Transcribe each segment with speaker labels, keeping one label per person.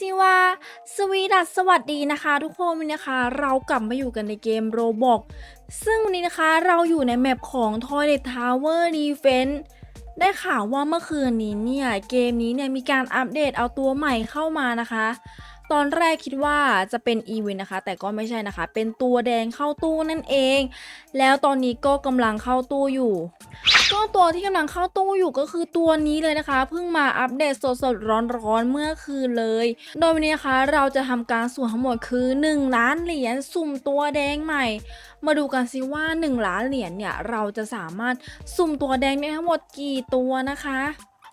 Speaker 1: จิวาสวีดัสสวัสดีนะคะทุกคนวันนี้นะคะ เรากลับมาอยู่กันในเกมโรบอกซึ่งวันนี้นะคะเราอยู่ในแมปของ Toilet Tower Defense ได้ข่าวว่าเมื่อคืนนี้เนี่ย เกมนี้เนี่ยมีการอัปเดตเอาตัวใหม่เข้ามานะคะ ตอนแรกคิดว่าจะเป็นอีเวนต์นะคะ แต่ก็ไม่ใช่นะคะ เป็นตัวแดงเข้าตู้นั่นเอง แล้วตอนนี้ก็กำลังเข้าตู้อยู่ ก็ตัวที่กำลังเข้าตู้อยู่ก็คือตัวนี้เลยนะคะ เพิ่งมาอัปเดตสดๆร้อนๆเมื่อคืนเลย โดยวันนี้นะคะเราจะทำการสุ่มทั้งหมดคือ 1 ล้านเหรียญสุ่มตัวแดงใหม่ มาดูกันสิว่า 1 ล้านเหรียญเนี่ยเราจะสามารถสุ่มตัวแดงได้ทั้งหมดกี่ตัวนะคะ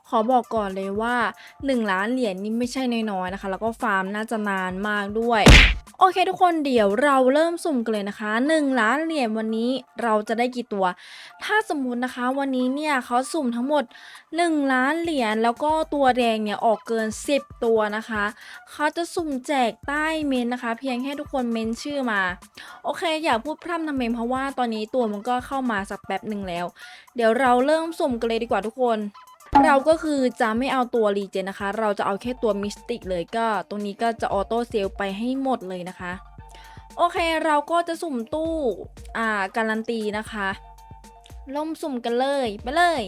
Speaker 1: ขอบอกก่อนเลยว่า 1 ล้านเหรียญนี่ไม่ใช่น้อยๆนะคะ แล้วก็ฟาร์มน่าจะนานมากด้วยโอเคทุกคนเดี๋ยวเราเริ่มสุ่มกันเลยนะคะ 1 ล้านเหรียญวันนี้เราจะได้กี่ตัว ถ้าสมมุตินะคะวันนี้เนี่ยเขาสุ่มทั้งหมด 1 ล้านเหรียญแล้วก็ตัวแดงเนี่ยออกเกิน 10 ตัวนะคะเขาจะสุ่มแจกใต้เมนนะคะ เพียงแค่ทุกคนเมนชื่อมา โอเค อย่าพูดพร่ำทำเพลงเพราะว่าตอนนี้ตัวมันก็เข้ามาสักแป๊บหนึ่งแล้ว เดี๋ยวเราเริ่มสุ่มกันเลยดีกว่าทุกคน เราก็คือจะไม่เอาตัวรีเจนนะคะ เราจะเอาแค่ตัวมิสติกเลยก็ ตรงนี้ก็จะออโต้เซลไปให้หมดเลยนะคะ โอเคเราก็จะสุ่มตู้อ่าการันตีนะคะล่มสุ่มกันเลยไปเลย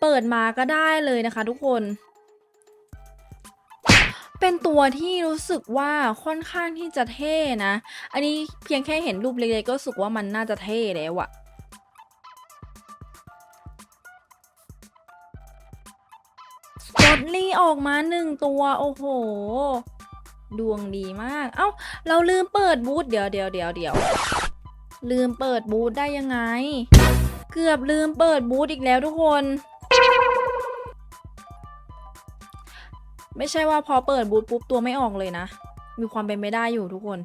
Speaker 1: เปิดมาก็ได้เลยนะคะทุกคนเป็นตัวที่รู้สึกว่าค่อนข้างที่จะเท่นะ อันนี้เพียงแค่เห็นรูปเล็กๆก็รู้สึกว่ามันน่าจะเท่แล้วอะ กดลี่ออกมาหนึ่งตัว โอ้โห ดวงดีมาก เอ้า เราลืมเปิดบูธเดี๋ยวเดี๋ยวเดี๋ยวเดี๋ยวลืมเปิดบูธได้ยังไง เกือบลืมเปิดบูธอีกแล้วทุกคน ไม่ใช่ว่าพอเปิดบูธปุ๊บตัวไม่ออกเลยนะ มีความเป็นไปได้อยู่ทุกคน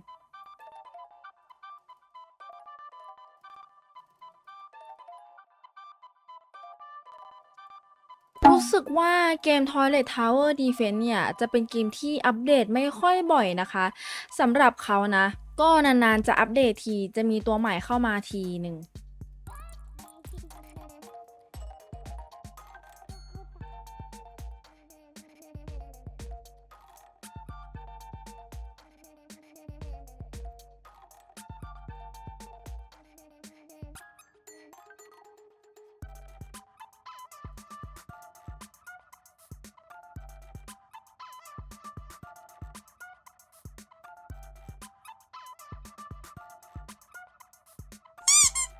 Speaker 1: สึกว่าเกม Toilet Tower Defense เนี่ย จะเป็นเกมที่อัปเดตไม่ค่อยบ่อยนะคะสำหรับเขานะ ก็นานๆจะอัปเดตที จะมีตัวใหม่เข้ามาทีหนึ่ง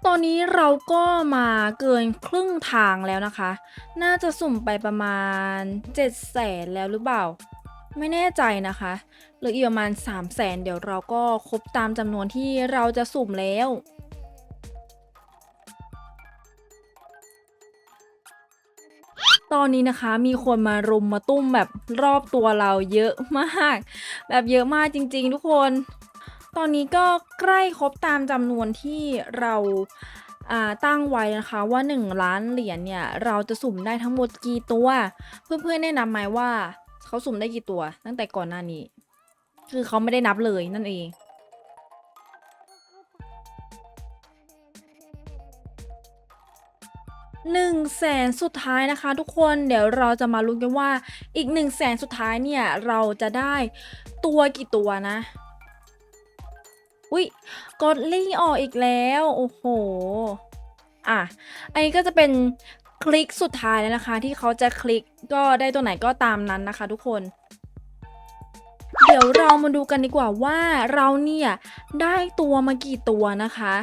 Speaker 1: ตอนนี้เราก็มาเกินครึ่งทางแล้วนะคะ น่าจะสุ่มไปประมาณ7 0 0แสนแล้วหรือเปล่า ไม่แน่ใจนะคะเหลืออีกประมาณ 3 0 0แสนเดี๋ยวเราก็ครบตามจำนวนที่เราจะสุ่มแล้วตอนนี้นะคะมีคนมารุมมาตุ้มแบบรอบตัวเราเยอะมาก แบบเยอะมากจริง ๆ ทุกคน ตอนนี้ก็ใกล้ครบตามจำนวนที่เราตั้งไว้นะคะว่า 1 ล้านเหรียญเนี่ย เราจะสุ่มได้ทั้งหมดกี่ตัว เพื่อนๆแนะนำไหมว่าเขาสุ่มได้กี่ตัว ตั้งแต่ก่อนหน้านี้ คือเขาไม่ได้นับเลยนั่นเองหนึ่งแสนสุดท้ายนะคะ ทุกคนเดี๋ยวเราจะมาลุ้นกันว่าอีกหนึ่งแสนสุดท้ายเนี่ย เราจะได้ตัวกี่ตัวนะ อุ้ยกดลี่ออกอีกแล้ว โอ้โห อะ อันนี้ก็จะเป็นคลิกสุดท้ายแล้วนะคะ ที่เขาจะคลิกก็ได้ตัวไหนก็ตามนั้นนะคะ ทุกคน เดี๋ยวเรามาดูกันดีกว่าว่าเราเนี่ยได้ตัวมากี่ตัวนะคะ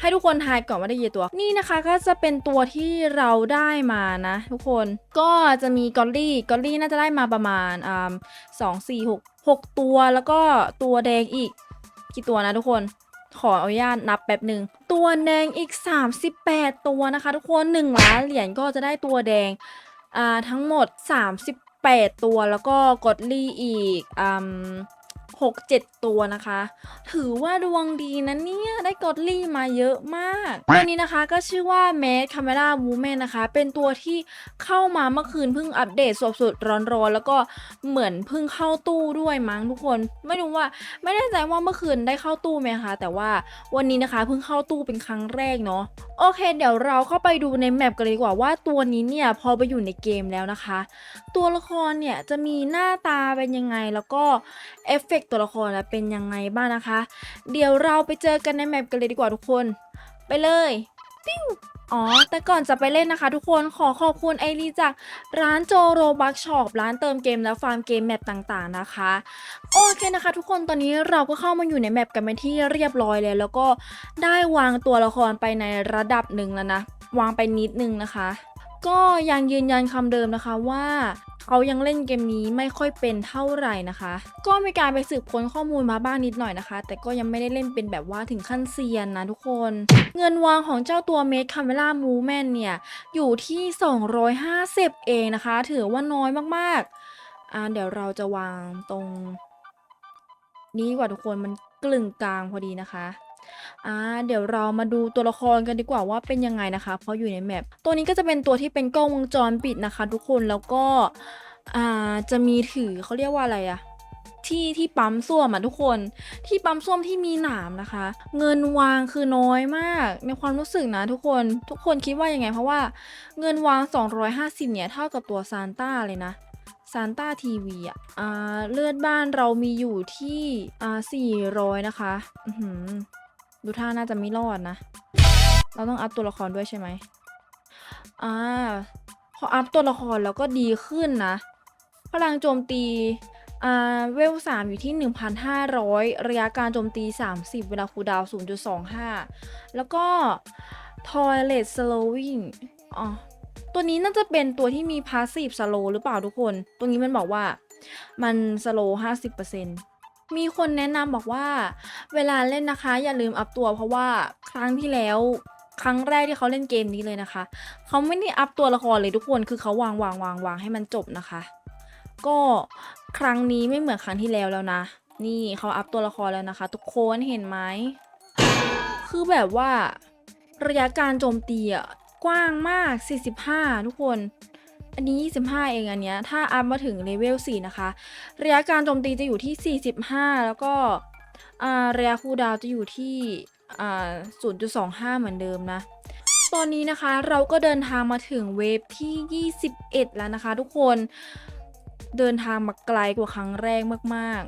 Speaker 1: ให้ทุกคนทายก่อนว่าได้กี่ตัว นี่นะคะก็จะเป็นตัวที่เราได้มานะ ทุกคนก็จะมีกอลลี่กอลลี่น่าจะได้มาประมาณอ่าสองสี่หกหกตัวแล้วก็ตัวแดงอีก กี่ตัวนะทุกคนขออนุญาตนับแป๊บหนึ่งตัวแดงอีก 38 ตัวนะคะ ทุกคน1ล้านเหรียญก็จะได้ตัวแดงอ่าทั้งหมด 38 ตัวแล้วก็กดลี่อีกอ่า ม6-7 ตัวนะคะ ถือว่าดวงดีนะเนี่ย ได้กอดลี่มาเยอะมาก ตัวนี้นะคะก็ชื่อว่า m a d Camera Woman นะคะ เป็นตัวที่เข้ามาเมื่อคืนเพิ่งอัปเดตสดๆร้อนๆ แล้วก็เหมือนเพิ่งเข้าตู้ด้วยมั้งทุกคน ไม่รู้ว่าไม่แน่ใจว่าเมื่อคืนได้เข้าตู้ไหมคะ แต่ว่าวันนี้นะคะเพิ่งเข้าตู้เป็นครั้งแรกเนาะโอเค เดี๋ยวเราเข้าไปดูในแมปกันเลยดีกว่าว่าตัวนี้เนี่ยพอไปอยู่ในเกมแล้วนะคะ ตัวละครเนี่ยจะมีหน้าตาเป็นยังไงแล้วก็เอฟเฟกตัวละครน่ะเป็นยังไงบ้างนะคะ เดี๋ยวเราไปเจอกันในแมปกันเลยดีกว่าทุกคน ไปเลยปิ้วอ๋อ แต่ก่อนจะไปเล่นนะคะทุกคนขอขอบคุณไอรีจากร้านโจโรบักช็อปร้านเติมเกมและฟาร์มเกมแมปต่างๆนะคะ โอเคนะคะ ทุกคนตอนนี้เราก็เข้ามาอยู่ในแมปกันเป็นที่เรียบร้อยแล้ว แล้วก็ได้วางตัวละครไปในระดับหนึ่งแล้วนะ วางไปนิดนึงนะคะ ก็ยังยืนยันคำเดิมนะคะว่าเขายังเล่นเกมนี้ไม่ค่อยเป็นเท่าไหร่นะคะ ก็มีการไปสืบค้นข้อมูลมาบ้างนิดหน่อยนะคะ แต่ก็ยังไม่ได้เล่นเป็นแบบว่าถึงขั้นเซียนนะทุกคน เงินวางของเจ้าตัวเมดคาเมล่ามูแมนเนี่ย อยู่ที่ 250 เองนะคะ ถือว่าน้อยมากๆอ่าเดี๋ยวเราจะวางตรง นี้กว่าทุกคนมันกลึงกลางพอดีนะคะ อ่าเดี๋ยวเรามาดูตัวละครกันดีกว่าว่าเป็นยังไงนะคะ เพราะอยู่ในแมปตัวนี้ก็จะเป็นตัวที่เป็นกล้องวงจรปิดนะคะ ทุกคนแล้วก็อ่าจะมีถือเขาเรียกว่าอะไรอะที่ที่ปั๊มส้วมอะทุกคน ที่ปั๊มส้วมที่มีหนามนะคะ เงินวางคือน้อยมากในความรู้สึกนะทุกคนทุกคนคิดว่ายังไง เพราะว่าเงินวาง 250เนี่ยเท่ากับตัวซานต้าเลยนะซานต้าทีวีอะเลือดบ้านเรามีอยู่ที่อ่าสี่ร้อยนะคะอือ ดูท่าน่าจะไม่รอดนะ เราต้องอัพตัวละครด้วยใช่ไหมอ่าพออัพตัวละครแล้วก็ดีขึ้นนะ พลังโจมตีอ่าเวลสามอยู่ที่ 1,500 ระยะการโจมตี 30 เวลาคูดาวน์0.25 แล้วก็ Toilet Slowing อ๋อ ตัวนี้น่าจะเป็นตัวที่มี Passive Slow หรือเปล่าทุกคนตรงนี้มันบอกว่ามัน Slow 50% มีคนแนะนำบอกว่า เวลาเล่นนะคะ อย่าลืมอัพตัวเพราะว่าครั้งที่แล้วครั้งแรกที่เขาเล่นเกมนี้เลยนะคะ เขาไม่ได้อัพตัวละครเลยทุกคน คือเขาวางวางวางวางให้มันจบนะคะ ก็ครั้งนี้ไม่เหมือนครั้งที่แล้วแล้วนะ นี่เขาอัพตัวละครแล้วนะคะ ทุกคนเห็นไหม คือแบบว่า ระยะการโจมตีอะกว้างมาก 45 ทุกคน อันนี้ 25 เองอันเนี้ย ถ้าอัพมาถึงเลเวล 4 นะคะ ระยะการโจมตีจะอยู่ที่ 45 แล้วก็ระยะคูดาวจะอยู่ที่อ่า0.25 เหมือนเดิมนะ ตอนนี้นะคะเราก็เดินทางมาถึงเวฟที่ 21 แล้วนะคะ ทุกคน เดินทางมาไกลกว่าครั้งแรกมาก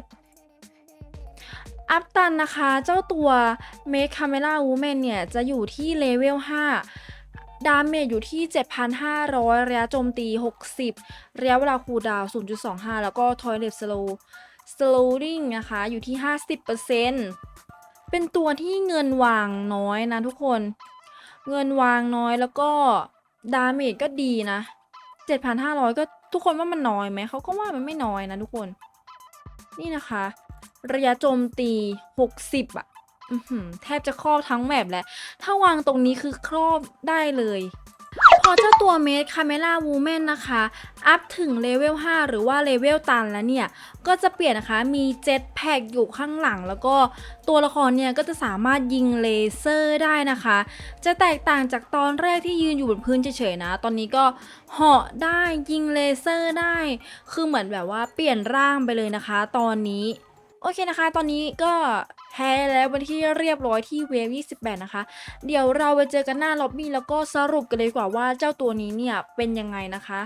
Speaker 1: ๆ อัพตันนะคะ เจ้าตัว Make Camera Woman เนี่ย จะอยู่ที่เลเวล 5 ดาเมจอยู่ที่ 7,500 ระยะโจมตี 60 ระยะเวลาคูลดาวน์0.25 แล้วก็ Toilet Slow Slowing นะคะอยู่ที่ 50%เป็นตัวที่เงินวางน้อยนะทุกคน เงินวางน้อยแล้วก็ดาเมจก็ดีนะ 7,500 ก็ทุกคนว่ามันน้อยไหม เขาก็ว่ามันไม่น้อยนะทุกคน นี่นะคะ ระยะโจมตี 60อะอื้อหือ แทบจะครอบทั้งแมปแล้วถ้าวางตรงนี้คือครอบได้เลยพอเจ้าตัวเมดคาเมล่าวูแมนนะคะ อัพถึงเลเวล 5 หรือว่าเลเวลตันแล้วเนี่ย ก็จะเปลี่ยนนะคะมีเจ็ตแพ็กอยู่ข้างหลัง แล้วก็ตัวละครเนี่ย ก็จะสามารถยิงเลเซอร์ได้นะคะ จะแตกต่างจากตอนแรกที่ยืนอยู่บนพื้นเฉยๆนะ ตอนนี้ก็เหาะได้ยิงเลเซอร์ได้ คือเหมือนแบบว่าเปลี่ยนร่างไปเลยนะคะ ตอนนี้ อเคนะคะ ตอนนี้ก็แพ้แล้วเป็นที่เรียบร้อยที่เวฟ28 นะคะ เดี๋ยวเราไปเจอกันหน้าล็อบบี้แล้วก็สรุปกันเลยกว่าว่าเจ้าตัวนี้เนี่ยเป็นยังไงนะคะ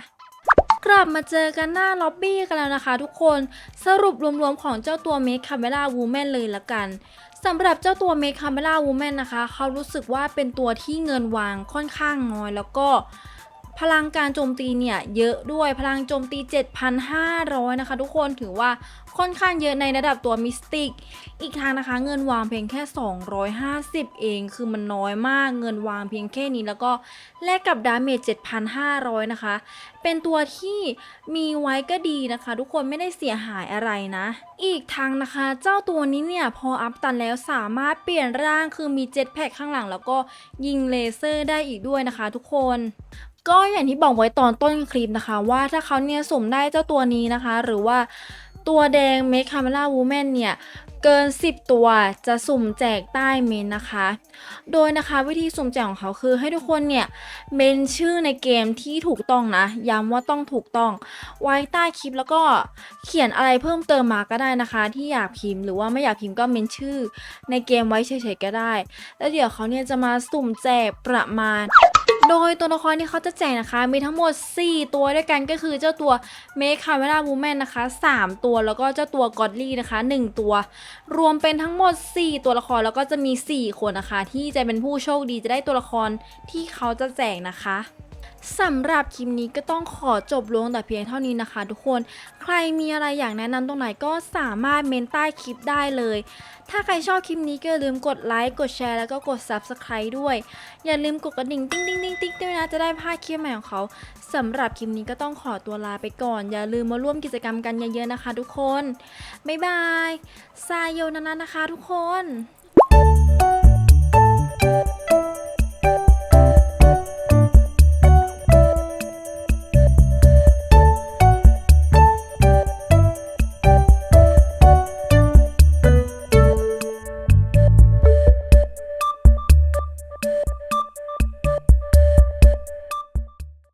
Speaker 1: กลับมาเจอกันหน้าล็อบบี้กันแล้วนะคะทุกคนสรุปรวมๆของเจ้าตัว Make Camera Woman เลยละกันสำหรับเจ้าตัว Make Camera Woman นะคะ เขารู้สึกว่าเป็นตัวที่เงินวางค่อนข้างน้อยแล้วก็ พลังการโจมตีเนี่ยเยอะด้วยพลังโจมตี 7,500 นะคะ ทุกคนถือว่าค่อนข้างเยอะในระดับตัวมิสติก อีกทางนะคะเงินวางเพียงแค่ 250 เองคือมันน้อยมากเงินวางเพียงแค่นี้แล้วก็แลกกับดาเมจ 7,500 นะคะ เป็นตัวที่มีไว้ก็ดีนะคะ ทุกคนไม่ได้เสียหายอะไรนะ อีกทางนะคะเจ้าตัวนี้เนี่ยพออัพตันแล้วสามารถเปลี่ยนร่างคือมีเจ็ตแพ็กข้างหลัง แล้วก็ยิงเลเซอร์ได้อีกด้วยนะคะ ทุกคน ก็อย่างที่บอกไว้ตอนต้นคลิปนะคะ ว่าถ้าเขาเนี่ยสุ่มได้เจ้าตัวนี้นะคะ หรือว่าตัวแดง Make Camera Woman เนี่ยเกิน 10 ตัวจะสุ่มแจกใต้เมนนะคะ โดยนะคะวิธีสุ่มแจกของเขาคือให้ทุกคนเนี่ยเมนชื่อในเกมที่ถูกต้องนะ ย้ำว่าต้องถูกต้อง ไว้ใต้คลิปแล้วก็เขียนอะไรเพิ่มเติมมาก็ได้นะคะ ที่อยากพิมพ์หรือว่าไม่อยากพิมพ์ก็เมนชื่อในเกมไว้เฉยๆก็ได้ แล้วเดี๋ยวเขาเนี่ยจะมาสุ่มแจกประมาณ โดยตัวละครที่เขาจะแจกนะคะ มีทั้งหมด 4 ตัวด้วยกันก็คือเจ้าตัวเมคคาเวราบูแมนนะคะ 3 ตัวแล้วก็เจ้าตัวกอดลี่นะคะ 1 ตัว รวมเป็นทั้งหมด 4 ตัวละครแล้วก็จะมี 4 คนนะคะ ที่จะเป็นผู้โชคดีจะได้ตัวละครที่เขาจะแจกนะคะ สำหรับคลิปนี้ก็ต้องขอจบลงแต่เพียงเท่านี้นะคะ ทุกคน ใครมีอะไรอยากแนะนำตรงไหนก็สามารถเมนใต้คลิปได้เลย ถ้าใครชอบคลิปนี้ก็อย่าลืมกดไลค์ กดแชร์แล้วก็กด Subscribe ด้วย อย่าลืมกดกระดิ่งติ๊งติ๊งติ๊งติ๊งด้วยนะ จะได้พลาดคลิปใหม่ของเขาสำหรับคลิปนี้ก็ต้องขอตัวลาไปก่อน อย่าลืมมาร่วมกิจกรรมกันเยอะๆนะคะ ทุกคน บ๊ายบายซายโยนานะนะคะ ทุกคน